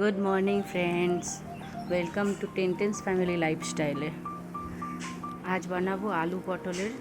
Good morning friends welcome to টেনটেন্স family লাইফস্টাইলে আজ বানাবো আলু পটলের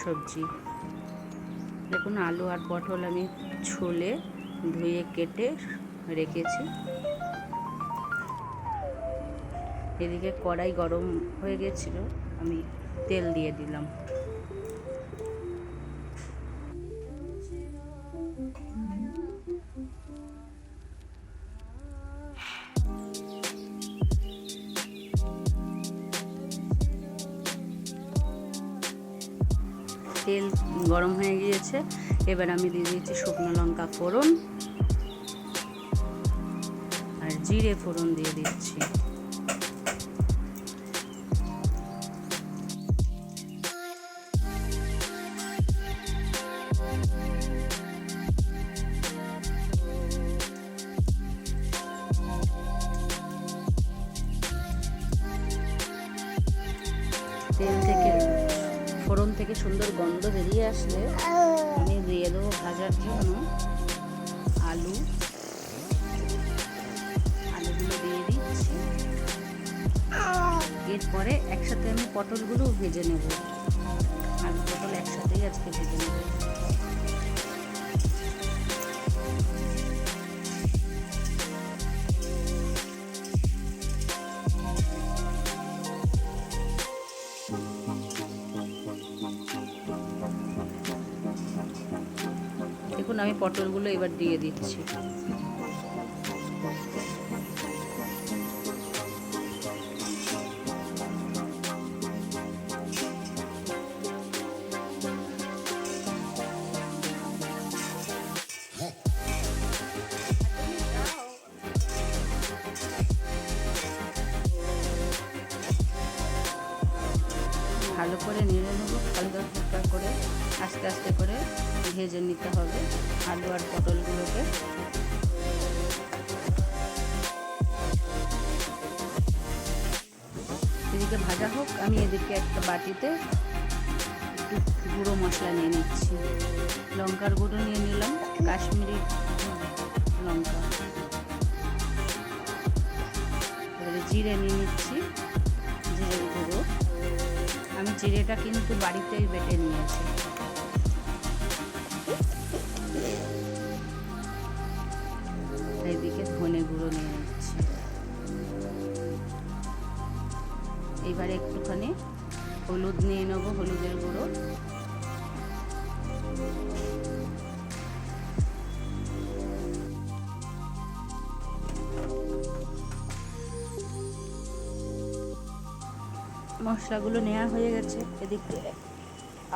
সবজি। দেখুন, আলু আর পটল আমি ছুলে ধুয়ে কেটে রেখেছি। এদিকে কড়াই গরম হয়ে গেছিল, আমি তেল দিয়ে দিলাম। গিয়েছে এবার আমি দিয়ে দিয়েছি শুকনো লঙ্কা ফোড়ন। আর জিরে ফোড়ন দিয়ে দিচ্ছি। থেকে সুন্দর গন্ধ বেরিয়ে আসলে আমি দিয়ে দেবো ভাজার জন্য আলু। আলুগুলো দিয়ে দিচ্ছি। এরপরে একসাথে আমি পটলগুলো ভেজে নেব। আলু পটল একসাথেই আজকে ভেজে নেব। দেখুন আমি পটলগুলো এবার দিয়ে দিচ্ছি। ভালো করে নেড়ে নেব হালকা হালকা করে। আস্তে আস্তে করে ভেজে নিতে হবে আলু আর পটলগুলোকে। এদিকে ভাজা হোক, আমি এদিকে একটা বাটিতে একটু গুঁড়ো মশলা নিয়ে নিচ্ছি। লঙ্কার গুঁড়ো নিয়ে নিলাম, কাশ্মীরি লঙ্কা। জিরে নিয়ে নিচ্ছি, জিরের গুঁড়ো। আমি জিরেটা কিন্তু বাড়িতেই বেটে নিয়েছি। নিচ্ছি এবারে একটুখানি হলুদ নিয়ে নেব, হলুদের গুঁড়ো। মশলাগুলো নেওয়া হয়ে গেছে এদিকে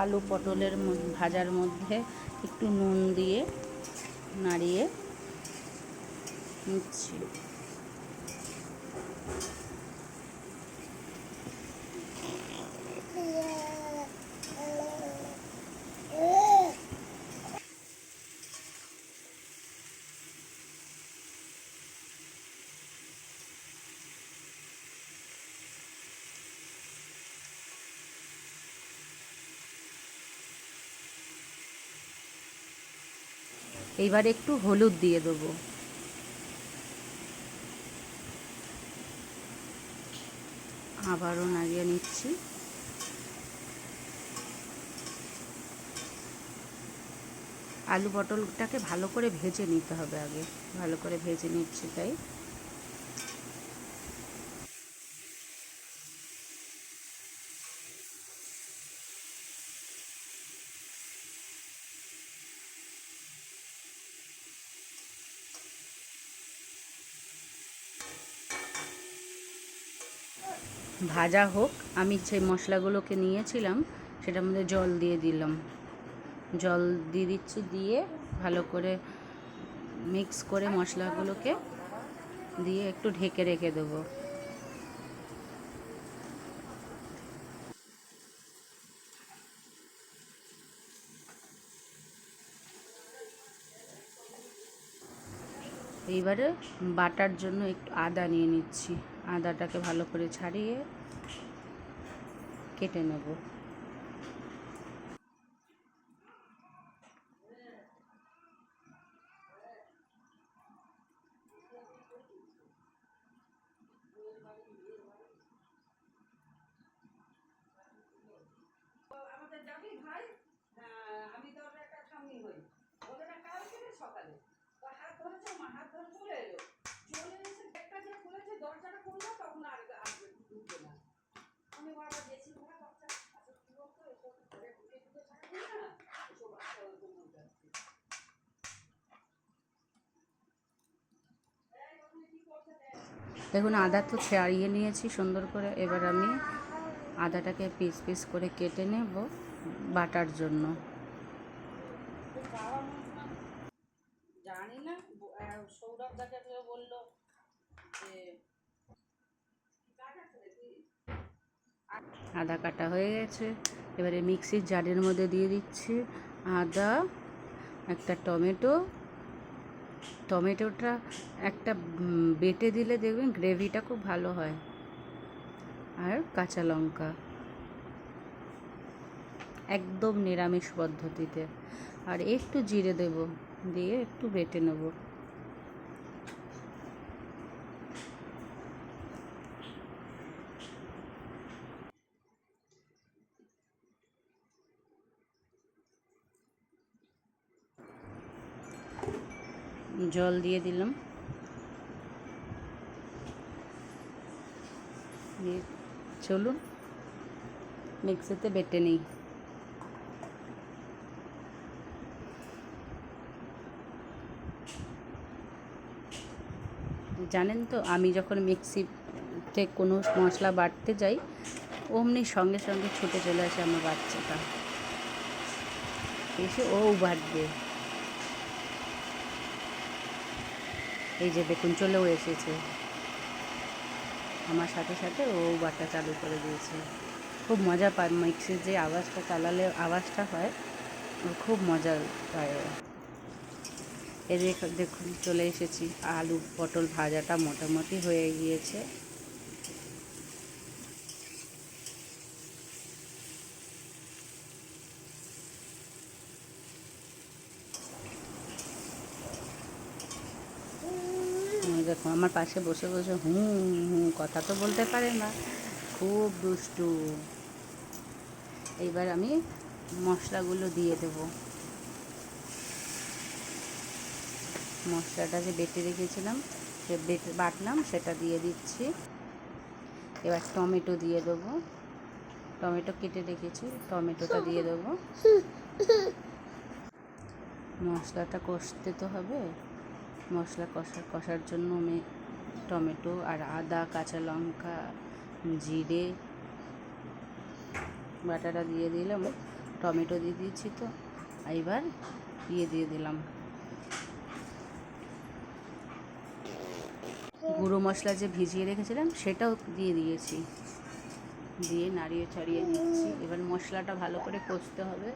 আলু পটলের ভাজার মধ্যে একটু নুন দিয়ে নাড়িয়ে নিচ্ছি। এইবার একটু হলুদ দিয়ে দেবো। আবারও নাড়িয়ে নিচ্ছি। আলু পটলটাকে ভালো করে ভেজে নিতে হবে আগে। ভালো করে ভেজে নিচ্ছি তাই। ভাজা হোক, আমি যে মশলাগুলোকে নিয়েছিলাম, সেটার মধ্যে জল দিয়ে দিলাম। জল দিয়ে দিচ্ছি, দিয়ে ভালো করে মিক্স করে মশলাগুলোকে দিয়ে একটু ঢেকে রেখে দেবো। এইবারে বাটার জন্য একটু আদা নিয়ে নিচ্ছি। আদাটাকে ভালো করে ছাড়িয়ে কেটে নেব। আচ্ছা দেখুন, আদা তো ছাড়িয়ে নিয়েছি সুন্দর করে। এবার আমি আদাটাকে পিস পিস করে কেটে নেব বাটার জন্য। আদা কাটা হয়ে গেছে। এবারে মিক্সির জারের মধ্যে দিয়ে দিচ্ছি আদা, একটা টমেটো। টমেটোটা একটা বেটে দিলে দেখবেন গ্রেভিটা খুব ভালো হয়। আর কাঁচা লঙ্কা। একদম নিরামিষ পদ্ধতিতে আর একটু জিরে দেব, দিয়ে একটু বেটে নেব। জল দিয়ে দিলাম। দিয়ে চলুন, মিক্সিতে বেটে নিই। জানেন তো, আমি যখন মিক্সিতে কোনো মশলা বাটতে যাই, অমনি সঙ্গে সঙ্গে ছুটে চলে আসে আমার বাচ্চাটা। এসে ও বাটবে। এই যে দেখুন চলেও এসেছে। আমার সাথে সাথে ও বাটা চালু করে দিয়েছে। খুব মজা পায় মিক্সির যে আওয়াজটা চালালে আওয়াজটা হয়, ও খুব মজা পায় এ দেখুন, চলে এসেছি। আলু পটল ভাজাটা মোটামুটি হয়ে গিয়েছে। দেখো, আমার পাশে বসে বসে হুম হুম কথা তো বলতে পারে না। খুব দুষ্টু। এইবার আমি মশলাগুলো দিয়ে দেব। মশলাটা যে বেটে রেখেছিলাম সে বেটে, বাটলাম, সেটা দিয়ে দিচ্ছি। এবার টমেটো দিয়ে দেবো। টমেটো কেটে রেখেছি, টমেটোটা দিয়ে দেবো। মশলাটা কষতে তো হবে। মশলা কষা, কষার জন্য আমি টমেটো আর আদা, কাঁচা লঙ্কা, জিরে, বাটাটা দিয়ে দিলাম। টমেটো দিয়ে দিয়েছি তো, এইবার ইয়ে দিয়ে দিলাম। গুঁড়ো মশলা যে ভিজিয়ে রেখেছিলাম, সেটাও দিয়ে দিয়েছি। দিয়ে নাড়িয়ে ছাড়িয়ে নিচ্ছি এবার মশলাটা ভালো করে কষতে হবে।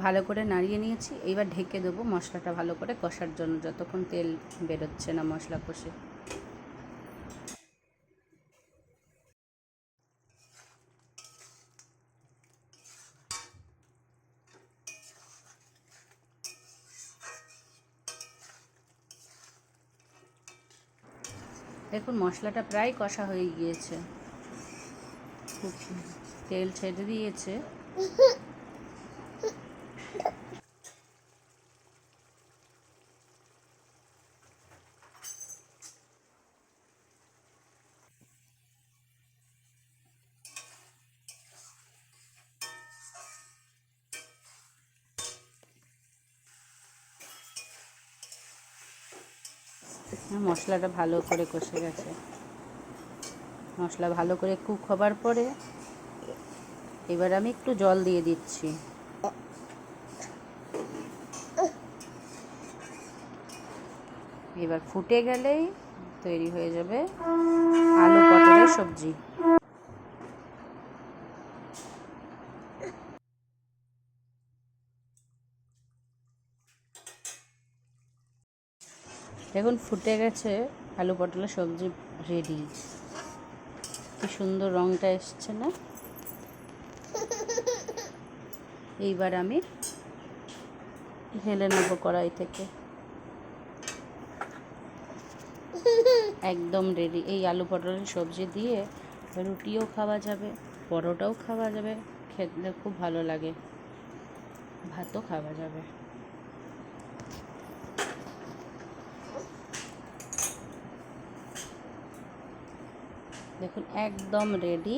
ভালো করে নাড়িয়ে নিয়েছি। এবার ঢেকে দেবো মশলাটা ভালো করে কষার জন্য। যতক্ষণ তেল বেরোচ্ছে না মশলা কষে। দেখুন, মশলাটা প্রায় কষা হয়ে গিয়েছে। তেল ছেড়ে দিয়েছে। মশলাটা ভালো করে কষে গেছে। মশলা ভালো করে কুক হবার পরে এবার আমি একটু জল দিয়ে দিচ্ছি। এবার ফুটে গেলেই তৈরি হয়ে যাবে আলু পটলের সবজি। দেখুন ফুটে গেছে আলু পটলের সবজি রেডি কি সুন্দর রঙটা এসছে না? এইবার আমি ঢেলে নেব কড়াই থেকে। একদম রেডি এই আলু পটলের সবজি দিয়ে রুটিও খাওয়া যাবে, পরোটাও খাওয়া যাবে, খেতে খুব ভালো লাগে। ভাতও খাওয়া যাবে। দেখুন, একদম রেডি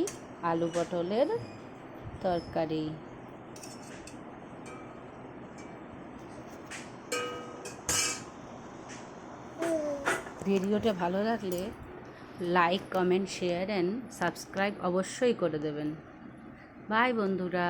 আলু পটলের তরকারি। ভিডিওটা ভালো লাগলে like comment share and subscribe অবশ্যই করে দেবেন। বাই বন্ধুরা।